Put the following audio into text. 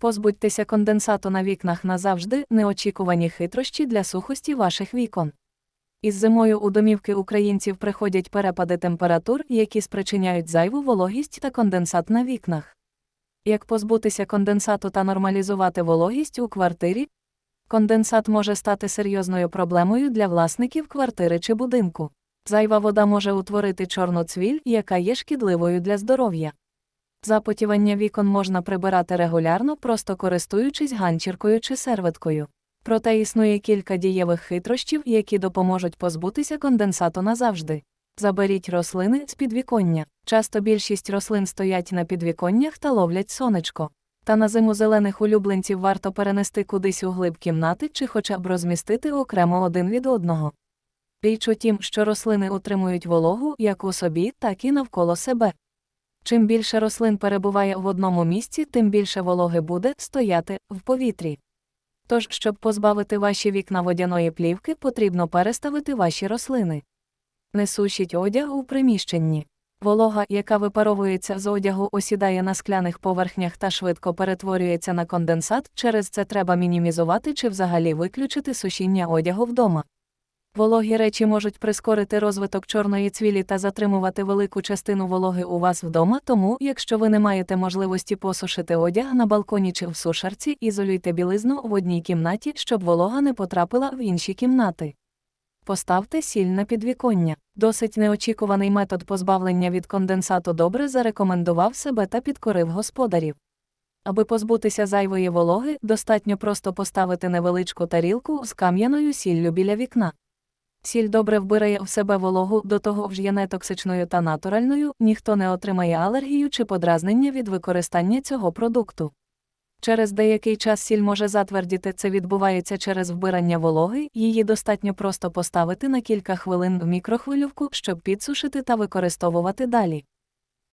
Позбудьтеся конденсату на вікнах назавжди, неочікувані хитрощі для сухості ваших вікон. Із зимою у домівки українців приходять перепади температур, які спричиняють зайву вологість та конденсат на вікнах. Як позбутися конденсату та нормалізувати вологість у квартирі? Конденсат може стати серйозною проблемою для власників квартири чи будинку. Зайва вода може утворити чорну цвіль, яка є шкідливою для здоров'я. Запотівання вікон можна прибирати регулярно, просто користуючись ганчіркою чи серветкою. Проте існує кілька дієвих хитрощів, які допоможуть позбутися конденсату назавжди. Заберіть рослини з підвіконня. Часто більшість рослин стоять на підвіконнях та ловлять сонечко. Та на зиму зелених улюбленців варто перенести кудись у глиб кімнати чи хоча б розмістити окремо один від одного. Річ у тім, що рослини утримують вологу як у собі, так і навколо себе. Чим більше рослин перебуває в одному місці, тим більше вологи буде стояти в повітрі. Тож, щоб позбавити ваші вікна водяної плівки, потрібно переставити ваші рослини. Не сушіть одяг у приміщенні. Волога, яка випаровується з одягу, осідає на скляних поверхнях та швидко перетворюється на конденсат, через це треба мінімізувати чи взагалі виключити сушіння одягу вдома. Вологі речі можуть прискорити розвиток чорної цвілі та затримувати велику частину вологи у вас вдома, тому, якщо ви не маєте можливості посушити одяг на балконі чи в сушарці, ізолюйте білизну в одній кімнаті, щоб волога не потрапила в інші кімнати. Поставте сіль на підвіконня. Досить неочікуваний метод позбавлення від конденсату добре зарекомендував себе та підкорив господарів. Аби позбутися зайвої вологи, достатньо просто поставити невеличку тарілку з кам'яною сіллю біля вікна. Сіль добре вбирає в себе вологу, до того ж є нетоксичною та натуральною, ніхто не отримає алергію чи подразнення від використання цього продукту. Через деякий час сіль може затвердіти, це відбувається через вбирання вологи, її достатньо просто поставити на кілька хвилин в мікрохвильовку, щоб підсушити та використовувати далі.